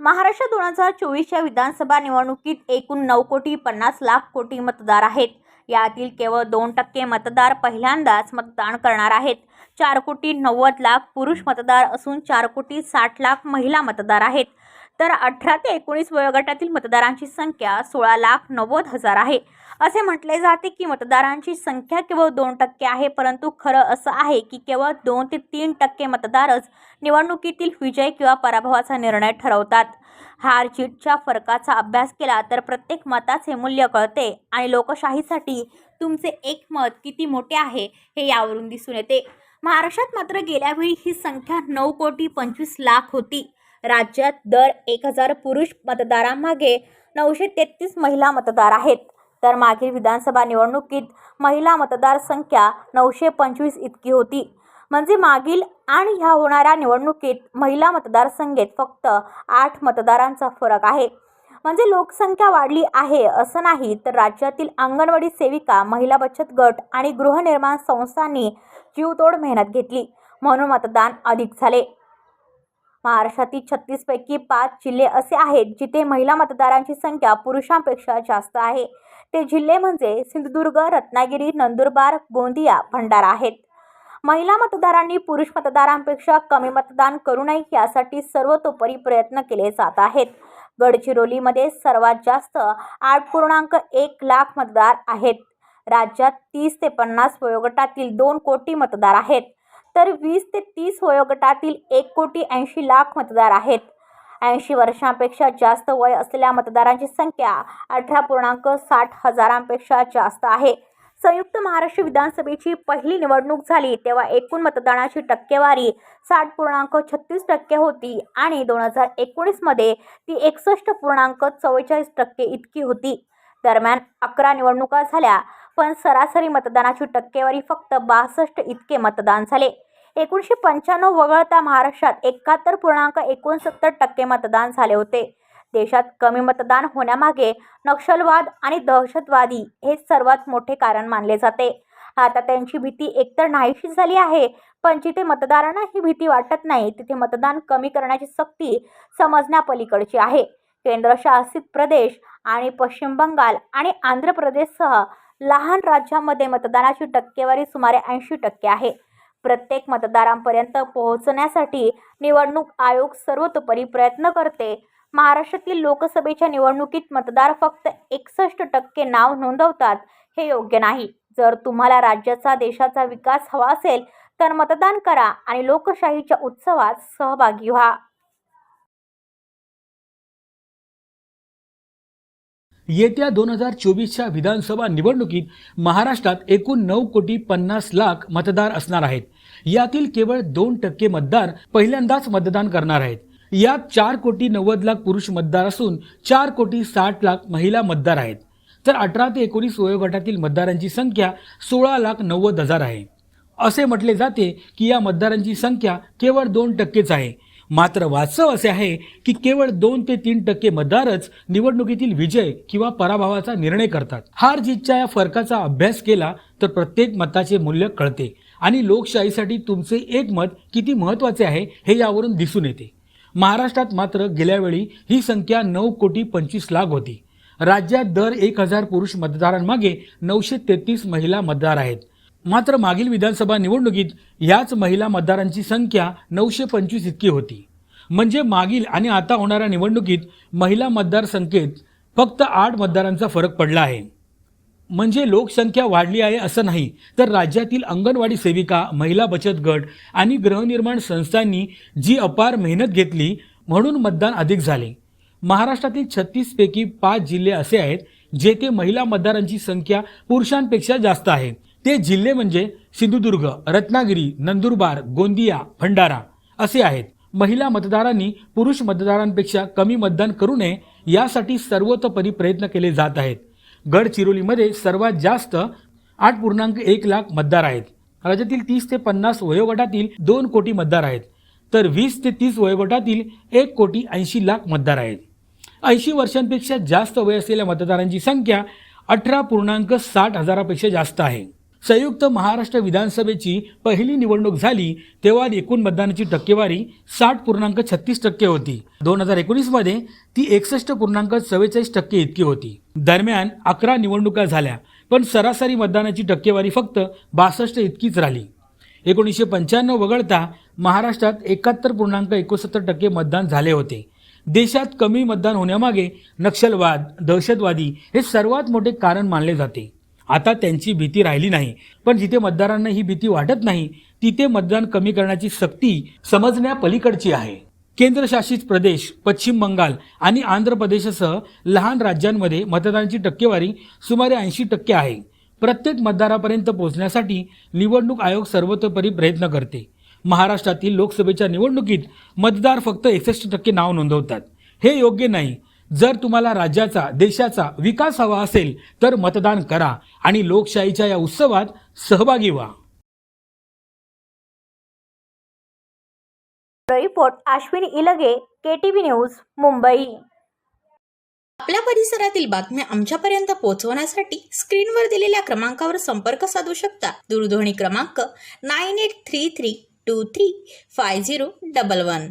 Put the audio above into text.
महाराष्ट्र दोन हजार चोवीसच्या विधानसभा निवडणुकीत एकूण नऊ कोटी पन्नास लाख कोटी मतदार आहेत. यातील केवळ दोन टक्के मतदार पहिल्यांदाच मतदान करणार आहेत. चार कोटी नव्वद लाख पुरुष मतदार असून चार कोटी साठ लाख महिला मतदार आहेत. तर अठरा ते एकोणीस वयोगटातील मतदारांची संख्या सोळा लाख नव्वद हजार आहे. असे म्हटले जाते की मतदारांची संख्या केवळ दोन टक्के आहे परंतु खरं असं आहे की केवळ दोन ते तीन टक्के मतदारच निवडणुकीतील विजय किंवा पराभवाचा निर्णय ठरवतात. हार जीतच्या फरकाचा अभ्यास केला तर प्रत्येक मताचे मूल्य कळते आणि लोकशाहीसाठी तुमचे एक मत किती मोठे आहे हे यावरून दिसून येते. महाराष्ट्रात मात्र गेल्यावेळी ही संख्या नऊ कोटी पंचवीस लाख होती. राज्यात दर एक हजार पुरुष मतदारांमागे नऊशे तेहतीस महिला मतदार आहेत. तर मागील विधानसभा निवडणुकीत महिला मतदार संख्या नऊशे पंचवीस इतकी होती. म्हणजे मागील आणि ह्या होणाऱ्या निवडणुकीत महिला मतदारसंघेत फक्त आठ मतदारांचा फरक आहे. म्हणजे लोकसंख्या वाढली आहे असं नाही तर राज्यातील अंगणवाडी सेविका महिला बचत गट आणि गृहनिर्माण संस्थांनी जीवतोड मेहनत घेतली. म्हणून मतदान अधिक झाले. महाराष्ट्रातील छत्तीसपैकी पाच जिल्हे असे आहेत जिथे महिला मतदारांची संख्या पुरुषांपेक्षा जास्त आहे. ते जिल्हे म्हणजे सिंधुदुर्ग रत्नागिरी नंदुरबार गोंदिया भंडारा आहेत. महिला मतदारांनी पुरुष मतदारांपेक्षा कमी मतदान करू नये यासाठी सर्वतोपरी प्रयत्न केले जात आहेत. गडचिरोलीमध्ये सर्वात जास्त आठ पूर्णांक एक लाख मतदार आहेत. राज्यात तीस ते पन्नास वयोगटातील दोन कोटी मतदार आहेत. तर वीस ते तीस वयोगटातील एक कोटी ऐंशी लाख मतदार आहेत. ऐंशी वर्षांपेक्षा जास्त वय असलेल्या मतदारांची संख्या अठरा पूर्णांक साठ हजारांपेक्षा जास्त आहे. संयुक्त महाराष्ट्र विधानसभेची पहिली निवडणूक झाली तेव्हा एकूण मतदानाची टक्केवारी साठ पूर्णांक छत्तीस टक्के होती आणि दोन हजार एकोणीसमध्ये ती एकसष्ट पूर्णांक चव्वेचाळीस टक्के इतकी होती. दरम्यान अकरा निवडणुका झाल्या. पण सरासरी मतदानाची टक्केवारी फक्त बासष्ट इतके मतदान झाले. एकोणीसशे पंच्याण्णव वगळता महाराष्ट्रात एकाहत्तर पूर्णांक एकोणसत्तर टक्के मतदान झाले होते. देशात कमी मतदान होण्यामागे नक्षलवाद आणि दहशतवादी हे सर्वात मोठे कारण मानले जाते. आता त्यांची भीती एकतर नाहीशी झाली आहे पण जिथे मतदारांना ही भीती वाटत नाही तिथे मतदान कमी करण्याची सक्ती समजण्यापलीकडची आहे. केंद्रशासित प्रदेश आणि पश्चिम बंगाल आणि आंध्र प्रदेशसह लहान राज्यामध्ये मतदानाची टक्केवारी सुमारे ऐंशी टक्के आहे. प्रत्येक मतदारांपर्यंत पोहोचण्यासाठी निवडणूक आयोग सर्वतोपरी प्रयत्न करते. महाराष्ट्रातील लोकसभेच्या निवडणुकीत मतदार फक्त एकसष्ट टक्के नाव नोंदवतात हे योग्य नाही. जर तुम्हाला राज्याचा देशाचा विकास हवा असेल तर मतदान करा आणि लोकशाहीच्या उत्सवात सहभागी व्हा. येत्या दोन हजार चोवीसच्या विधानसभा निवडणुकीत महाराष्ट्रात एकूण नऊ कोटी पन्नास लाख मतदार असणार आहेत. यातील केवळ दोन टक्के मतदार पहिल्यांदाच मतदान करणार आहेत. यात चार कोटी नव्वद लाख पुरुष मतदार असून चार कोटी साठ लाख महिला मतदार आहेत. तर अठरा ते एकोणीस वयोगटातील मतदारांची संख्या सोळा लाख नव्वद हजार आहे. असे म्हटले जाते की या मतदारांची संख्या केवळ दोन टक्केच आहे. मात्र वास्तव असे आहे की केवळ दोन ते तीन टक्के मतदारच निवडणुकीतील विजय किंवा पराभवाचा निर्णय करतात. हार जीतच्या या फरकाचा अभ्यास केला तर प्रत्येक मताचे मूल्य कळते आणि लोकशाहीसाठी तुमचे एक मत किती महत्त्वाचे आहे हे यावरून दिसून येते. महाराष्ट्रात मात्र गेल्यावेळी ही संख्या नऊ कोटी पंचवीस लाख होती. राज्यात दर एक हजार पुरुष मतदारांमागे नऊशे तेहतीस महिला मतदार आहेत. मात्र मागील विधानसभा निवडणुकीत ह्याच महिला मतदारांची संख्या नऊशे पंचवीस इतकी होती. म्हणजे मागील आणि आता होणाऱ्या निवडणुकीत महिला मतदारसंख्येत फक्त आठ मतदारांचा फरक पडला आहे. म्हणजे लोकसंख्या वाढली आहे असं नाही तर राज्यातील अंगणवाडी सेविका महिला बचत गट आणि गृहनिर्माण संस्थांनी जी अपार मेहनत घेतली म्हणून मतदान अधिक झाले. महाराष्ट्रातील छत्तीसपैकी पाच जिल्हे असे आहेत जेथे महिला मतदारांची संख्या पुरुषांपेक्षा जास्त आहे. ते जिल्हे म्हणजे सिंधुदुर्ग रत्नागिरी नंदुरबार गोंदिया भंडारा असे आहेत. महिला मतदारांनी पुरुष मतदारांपेक्षा कमी मतदान करू नये यासाठी सर्वतोपरी प्रयत्न केले जात आहेत. गडचिरोलीमध्ये सर्वात जास्त आठ पूर्णांक एक लाख मतदार आहेत. राज्यातील तीस ते पन्नास वयोगटातील दोन कोटी मतदार आहेत. तर वीस ते तीस वयोगटातील एक कोटी ऐंशी लाख मतदार आहेत. ऐंशी वर्षांपेक्षा जास्त वय असलेल्या मतदारांची संख्या अठरा पूर्णांक साठ हजारापेक्षा जास्त आहे. संयुक्त महाराष्ट्र विधानसभेची पहिली निवडणूक झाली तेव्हा एकूण मतदानाची टक्केवारी साठ पूर्णांक छत्तीस टक्के होती. दोन हजार एकोणीसमध्ये ती एकसष्ट पूर्णांक चव्वेचाळीस टक्के इतकी होती. दरम्यान अकरा निवडणुका झाल्या पण सरासरी मतदानाची टक्केवारी फक्त बासष्ट इतकीच राहिली. एकोणीसशे पंच्याण्णव वगळता महाराष्ट्रात एकाहत्तर पूर्णांक एकोणसत्तर टक्के मतदान झाले होते. देशात कमी मतदान होण्यामागे नक्षलवाद दहशतवादी हे सर्वात मोठे कारण मानले जाते. आता त्यांची भीती राहिली नाही. पण जिथे मतदारांना ही भीती वाटत नाही तिथे मतदान कमी करण्याची सक्ती समजण्यापलीकडची आहे. केंद्रशासित प्रदेश पश्चिम बंगाल आणि आंध्र प्रदेशसह लहान राज्यांमध्ये मतदानाची टक्केवारी सुमारे ऐंशी टक्के आहे. प्रत्येक मतदारापर्यंत पोहोचण्यासाठी निवडणूक आयोग सर्वतोपरी प्रयत्न करते. महाराष्ट्रातील लोकसभेच्या निवडणुकीत मतदार फक्त एकसष्ट टक्के नाव नोंदवतात. हे योग्य नाही. जर तुम्हाला राज्याचा देशाचा विकास हवा असेल तर मतदान करा आणि लोकशाहीच्या या उत्सवात सहभागी व्हा. Report Ashwini Ilge KTV news Mumbai. आपल्या परिसरातील बातम्या आमच्यापर्यंत पोहोचवण्यासाठी स्क्रीनवर दिलेल्या क्रमांकावर संपर्क साधू शकता. दूरध्वनी क्रमांक nine eight three three two three five zero double one.